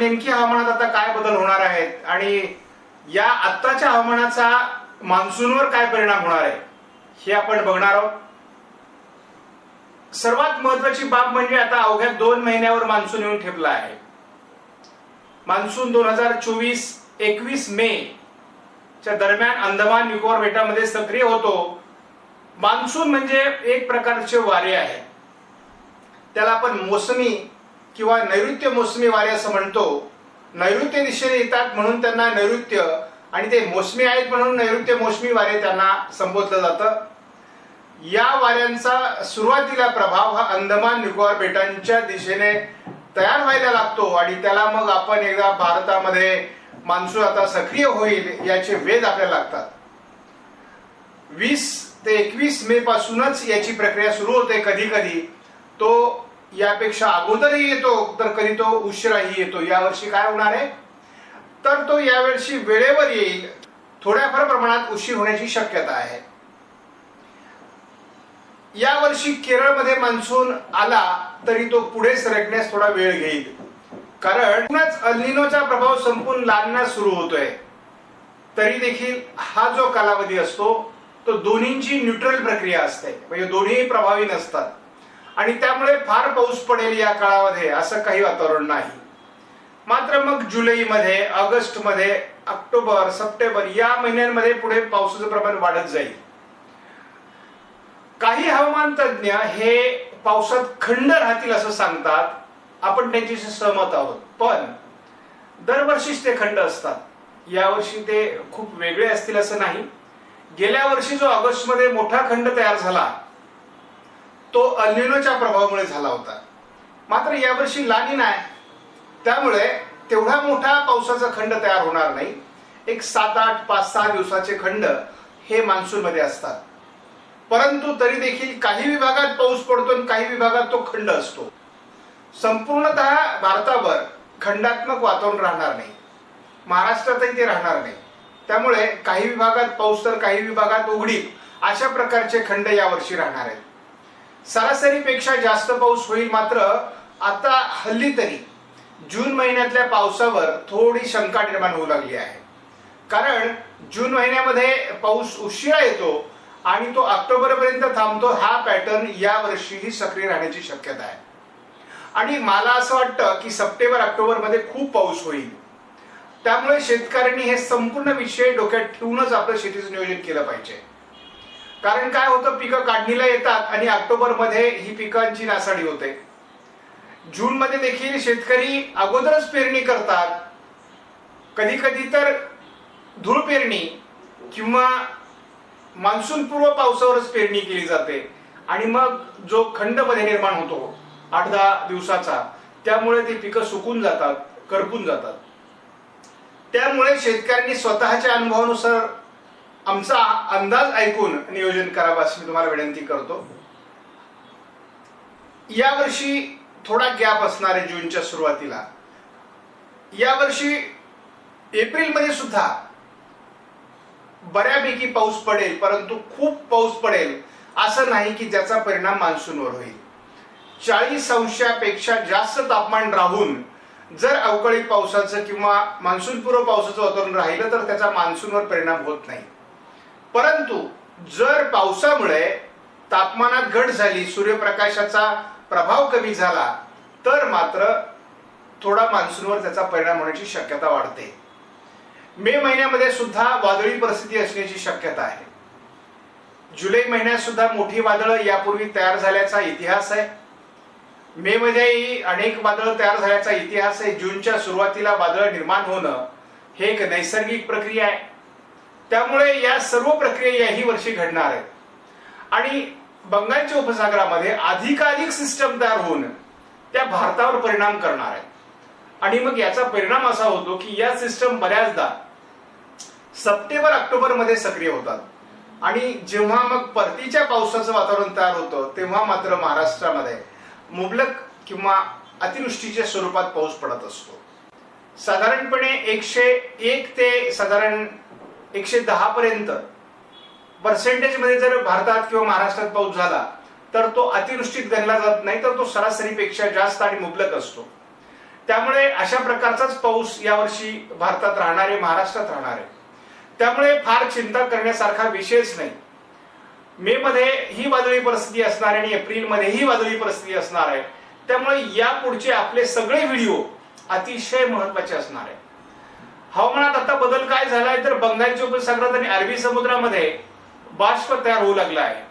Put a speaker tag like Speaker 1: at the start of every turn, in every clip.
Speaker 1: नेमकी हवामानात आता काय बदल होणार आहेत? आणि या आत्ताच्या हवामानाचा मान्सूनवर काय परिणाम होणार आहे? हे आपण बघणार आहोत. सर्वात महत्वाची बाब म्हणजे आता अवघ्या दोन महिन्यावर मान्सून येऊन ठेपला आहे. मान्सून दोन हजार चोवीस एकवीस मे च्या दरम्यान अंदमान निकोबार बेटामध्ये सक्रिय होतो. मान्सून म्हणजे एक प्रकारचे वारे आहे त्याला आपण मोसमी किंवा नैऋत्य मोसमी वारे असं म्हणतो नैऋत्य दिशेने येतात म्हणून त्यांना नैऋत्य आणि ते मोसमी आहेत म्हणून नैऋत्य मोसमी वारे त्यांना संबोधलं जातं. या वाऱ्यांचा सुरुवातीला प्रभाव हा अंदमान निकोबार बेटांच्या दिशेने तयार व्हायला लागतो आणि त्याला मग आपण एकदा भारतामध्ये मान्सून आता सक्रिय होईल याचे वेध आपल्याला लागतात. वीस ते एकवीस मे पासूनच याची प्रक्रिया सुरू होते कधी कधी. तो यापेक्षा अगोदरही येतो तर कधी तो उशिराही येतो. यावर्षी काय होणार आहे? तर तो यावर्षी वेळेवर येईल. थोड्याफार प्रमाणात उशीर होण्याची शक्यता आहे. यावर्षी केरळमध्ये मान्सून आला तरी तो पुढे सरकण्यास थोडा वेळ घेईल. कारण अल्निनोचा प्रभाव संपून लागण्यास सुरू होतोय. तरी देखील हा जो कालावधी असतो तो दोन्हींची न्यूट्रल प्रक्रिया असते. म्हणजे दोन्ही प्रभावी नसतात. आणि त्यामुळे फार पाऊस पडेल या काळामध्ये असं काही वातावरण नाही. मात्र मग जुलैमध्ये ऑगस्टमध्ये ऑक्टोबर सप्टेंबर या महिन्यांमध्ये पुढे पावसाचं प्रमाण वाढत जाईल. काही हवामान तज्ज्ञ हे पावसात खंड राहतील असं सांगतात. आपण त्यांच्याशी सहमत आहोत. पण दरवर्षीच ते खंड असतात. यावर्षी ते खूप वेगळे असतील असं नाही. गेल्या वर्षी जो ऑगस्टमध्ये मोठा खंड तयार झाला तो अल्निनोच्या प्रभावामुळे झाला होता. मात्र यावर्षी लानी आहे त्यामुळे तेवढा मोठा पावसाचा खंड तयार होणार नाही. एक सात आठ पाच सहा दिवसाचे खंड हे मान्सून मध्ये असतात. परंतु तरी देखील काही विभागात पाऊस पडतो आणि काही विभागात तो खंड असतो. संपूर्णतः भारतावर खंडात्मक वातावरण राहणार नाही. महाराष्ट्रातही ते राहणार नाही. त्यामुळे काही विभागात पाऊस तर काही विभागात उघडीप अशा प्रकारचे खंड यावर्षी राहणार आहेत. सरासरीपेक्षा जास्त पाऊस होईल मात्र आता हल्ली तरी जून महिन्यातल्या पावसावर थोडी शंका निर्माण होऊ लागली आहे. कारण जून महिन्यामध्ये पाऊस उशिरा येतो आणि तो ऑक्टोबर पर्यंत थांबतो हा पॅटर्न या वर्षीही सक्रिय राहण्याची शक्यता आहे. आणि मला असं वाटतं की सप्टेंबर ऑक्टोबरमध्ये खूप पाऊस होईल. त्यामुळे शेतकऱ्यांनी हे संपूर्ण विषय डोक्यात ठेवूनच आपलं शेतीचं नियोजन केलं पाहिजे. कारण काय होतं पिकं काढणीला येतात आणि ऑक्टोबरमध्ये ही पिकांची नासाडी होते. जून मध्ये देखील शेतकरी अगोदरच पेरणी करतात. कधी कधी तर धूळ पेरणी किंवा मान्सून पूर्व पावसावरच पेरणी केली जाते. आणि मग जो खंडमध्ये निर्माण होतो आठ दहा दिवसाचा त्यामुळे ती पिकं सुकून जातात करपून जातात. त्यामुळे शेतकऱ्यांनी स्वतःच्या अनुभवानुसार आमचा अंदाज ऐकून नियोजन करावं असं मी तुम्हाला विनंती करतो. यावर्षी थोडा गॅप असणार आहे जूनच्या सुरुवातीला. यावर्षी एप्रिलमध्ये सुद्धा बऱ्यापैकी पाऊस पडेल परंतु खूप पाऊस पडेल असं नाही की ज्याचा परिणाम मान्सूनवर होईल. चाळीस अंशापेक्षा जास्त तापमान राहून जर अवकाळी पावसाचं किंवा मान्सूनपूर्व पावसाचं वातावरण राहिलं तर त्याचा मान्सूनवर परिणाम होत नाही. परंतु जर पावसामुळे तापमानात घट झाली सूर्यप्रकाशाचा प्रभाव कमी झाला तर मात्र थोडा मान्सूनवर त्याचा परिणाम होण्याची शक्यता वाढते. मे महिन्यामध्ये सुद्धा वादळी परिस्थिती असण्याची शक्यता आहे. जुलै महिन्यात सुद्धा मोठी वादळं यापूर्वी तयार झाल्याचा इतिहास आहे. मे मध्येही अनेक वादळं तयार झाल्याचा इतिहास आहे. जूनच्या सुरुवातीला वादळ निर्माण होणं हे एक नैसर्गिक प्रक्रिया आहे. त्यामुळे या सर्व प्रक्रिया याही वर्षी घडणार आहेत. आणि बंगालच्या उपसागरामध्ये अधिकाधिक सिस्टम तयार होऊन त्या भारतावर परिणाम करणार आहेत. आणि मग याचा परिणाम असा होतो की या सिस्टम बऱ्याचदा सप्टेंबर ऑक्टोबरमध्ये सक्रिय होतात. आणि जेव्हा मग परतीच्या पावसाचं वातावरण तयार होतं तेव्हा मात्र महाराष्ट्रामध्ये मुबलक किंवा अतिवृष्टीच्या स्वरूपात पाऊस पडत असतो. साधारणपणे एकशे एक ते साधारण एकशे दहा पर्यंत. पर्सेंटेजमध्ये जर भारतात किंवा महाराष्ट्रात पाऊस झाला तर तो अतिवृष्टीत गणला जात नाही तर तो सरासरीपेक्षा जास्त आणि मुबलक असतो. त्यामुळे अशा प्रकारचाच पाऊस यावर्षी भारतात राहणार आहे महाराष्ट्रात राहणार. आहे त्यामुळे फार चिंता करण्यासारखा विषयच नाही. मे मध्ये ही वादळी परिस्थिती असणार आहे आणि एप्रिलमध्ये ही वादळी परिस्थिती असणार आहे. त्यामुळे या पुढचे आपले सगळे व्हिडिओ अतिशय महत्त्वाचे असणार आहे. हवामानात आता बदल काय झालाय तर बंगालच्या उपसागरात आणि अरबी समुद्रामध्ये बाष्प तयार होऊ लागला आहे.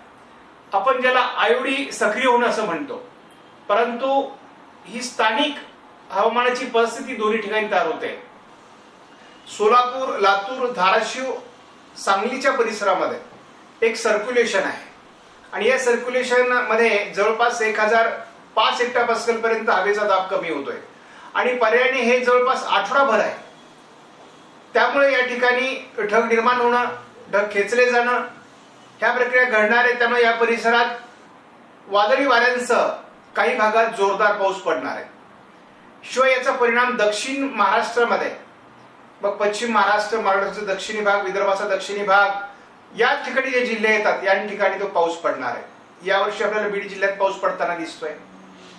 Speaker 1: आपण ज्याला आयोडी सक्रिय होणं असं म्हणतो. परंतु ही स्थानिक हवामानाची परिस्थिती दोन्ही ठिकाणी तयार होते. सोलापूर लातूर धाराशिव सांगलीच्या परिसरामध्ये एक सर्क्युलेशन आहे. आणि या सर्क्युलेशनमध्ये जवळपास एक हजार पाच हेक्टापास्कल पर्यंत हवेचा दाब कमी होतोय. आणि पर्यायाने हे जवळपास आठवडाभर आहे. त्यामुळे या ठिकाणी ढग निर्माण होणं ढग खेचले जाणं ह्या प्रक्रिया घडणार आहे. त्यामुळे या परिसरात वादळी वाऱ्यांसह काही भागात जोरदार पाऊस पडणार आहे. शिवाय याचा परिणाम दक्षिण महाराष्ट्रामध्ये मग पश्चिम महाराष्ट्र महाराष्ट्राचा दक्षिणी भाग विदर्भाचा दक्षिणी भाग या ठिकाणी जे जिल्हे येतात या ठिकाणी तो पाऊस पडणार आहे. यावर्षी आपल्याला बीड जिल्ह्यात पाऊस पडताना दिसतोय.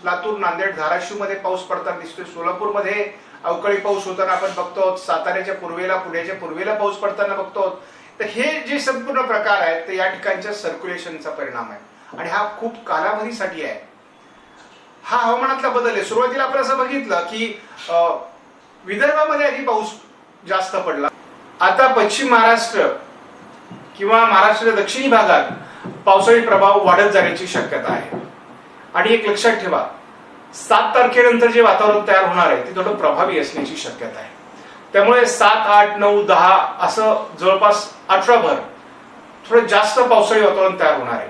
Speaker 1: लातूर नांदेड धाराशिवमध्ये पाऊस पडताना दिसतोय. सोलापूरमध्ये अवकाळी पाऊस होताना आपण बघतो साताऱ्याच्या पूर्वेला पुण्याच्या पूर्वेला पाऊस पडताना बघतो तर हे जे संपूर्ण प्रकार आहेत ते या ठिकाणच्या सर्क्युलेशनचा परिणाम आहे. आणि हा खूप कालावधीसाठी आहे. हा हवामानातला बदल आहे. सुरुवातीला आपण असं बघितलं की अं, विदर्भामध्ये आधी पाऊस जास्त पडला. आता पश्चिम महाराष्ट्र किंवा महाराष्ट्राच्या दक्षिणी भागात पावसाळी प्रभाव वाढत जाण्याची शक्यता आहे. आणि एक लक्षात ठेवा सात तारखेनंतर जे वातावरण तयार होणार आहे ते थोडं प्रभावी असण्याची शक्यता आहे. त्यामुळे सात आठ नऊ दहा असं जवळपास अठराभर थोडं जास्त पावसाळी वातावरण तयार होणार आहे.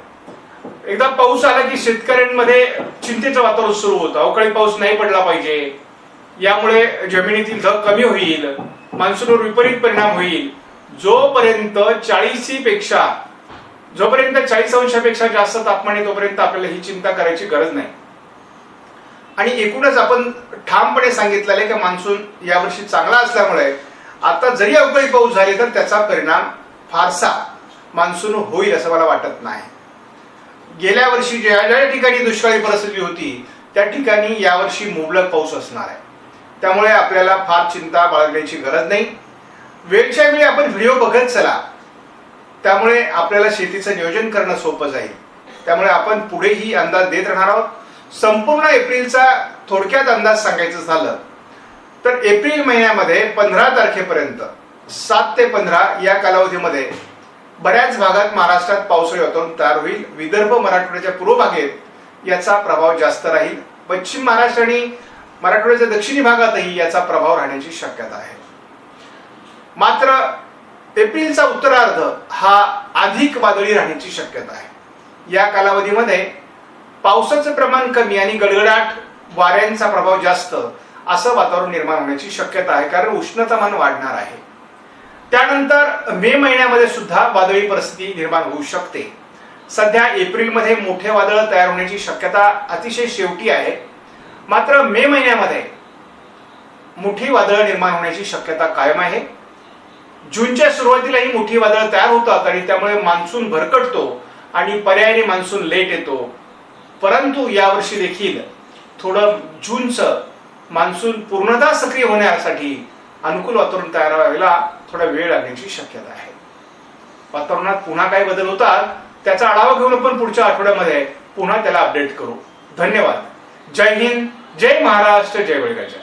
Speaker 1: एकदा पाऊस आला की शेतकऱ्यांमध्ये चिंतेचं वातावरण सुरू होतं. अवकाळी पाऊस नाही पडला पाहिजे. यामुळे जमिनीतील धग कमी होईल. मान्सूनवर विपरीत परिणाम होईल. जोपर्यंत चाळीसी पेक्षा जोपर्यंत चाळीस अंशापेक्षा जास्त तापमान आहे तोपर्यंत आपल्याला ही चिंता करायची गरज नाही. आणि एकूणच आपण ठामपणे सांगितलं आहे की मान्सून यावर्षी चांगला असल्यामुळे आता जरी अवकाळी पाऊस झाले तर त्याचा परिणाम फारसा मान्सून होईल असं मला वाटत नाही. गेल्या वर्षी ज्या ज्या ठिकाणी दुष्काळी परिस्थिती होती त्या ठिकाणी यावर्षी मुबलक पाऊस असणार आहे. त्यामुळे आपल्याला फार चिंता बाळगण्याची गरज नाही. वेळच्या वेळी आपण व्हिडिओ बघत चला. त्यामुळे आपल्याला शेतीचं नियोजन करणं सोपं जाईल. त्यामुळे आपण पुढेही अंदाज देत राहणार आहोत. संपूर्ण एप्रिलचा थोडक्यात अंदाज सांगायचं झालं तर एप्रिल महिन्यामध्ये पंधरा तारखेपर्यंत सात ते पंधरा या कालावधीमध्ये बऱ्याच भागात महाराष्ट्रात पावसाळी वातावरण तयार होईल. विदर्भ मराठवाड्याच्या पूर्व भागेत याचा प्रभाव जास्त राहील. पश्चिम महाराष्ट्र आणि मराठवाड्याच्या दक्षिणी भागातही याचा प्रभाव राहण्याची शक्यता आहे. मात्र एप्रिलचा उत्तरार्ध हा अधिक वादळी राहण्याची शक्यता आहे. या कालावधीमध्ये पावसाचं प्रमाण कमी आणि गडगडाट वाऱ्यांचा प्रभाव जास्त असं वातावरण निर्माण होण्याची शक्यता आहे कारण उष्णतामान वाढणार आहे. त्यानंतर मे महिन्यामध्ये सुद्धा वादळी परिस्थिती निर्माण होऊ शकते. सध्या एप्रिलमध्ये मोठे वादळ तयार होण्याची शक्यता अतिशय शेवटी आहे. मात्र मे महिन्यामध्ये मोठी वादळ निर्माण होण्याची शक्यता कायम आहे. जूनच्या सुरुवातीलाही मोठी वादळ तयार होतात आणि त्यामुळे मान्सून भरकटतो आणि पर्यायाने मान्सून लेट येतो. परंतु यावर्षी देखील थोडं जूनचं मान्सून पूर्णतः सक्रिय होण्यासाठी अनुकूल वातावरण तयार व्हायला थोडा वेळ लागण्याची शक्यता आहे. वातावरणात पुन्हा काय बदल होतात त्याचा आढावा घेऊन आपण पुढच्या आठवड्यामध्ये पुन्हा त्याला अपडेट करू. धन्यवाद. जय हिंद जय महाराष्ट्र जय वडगाच्या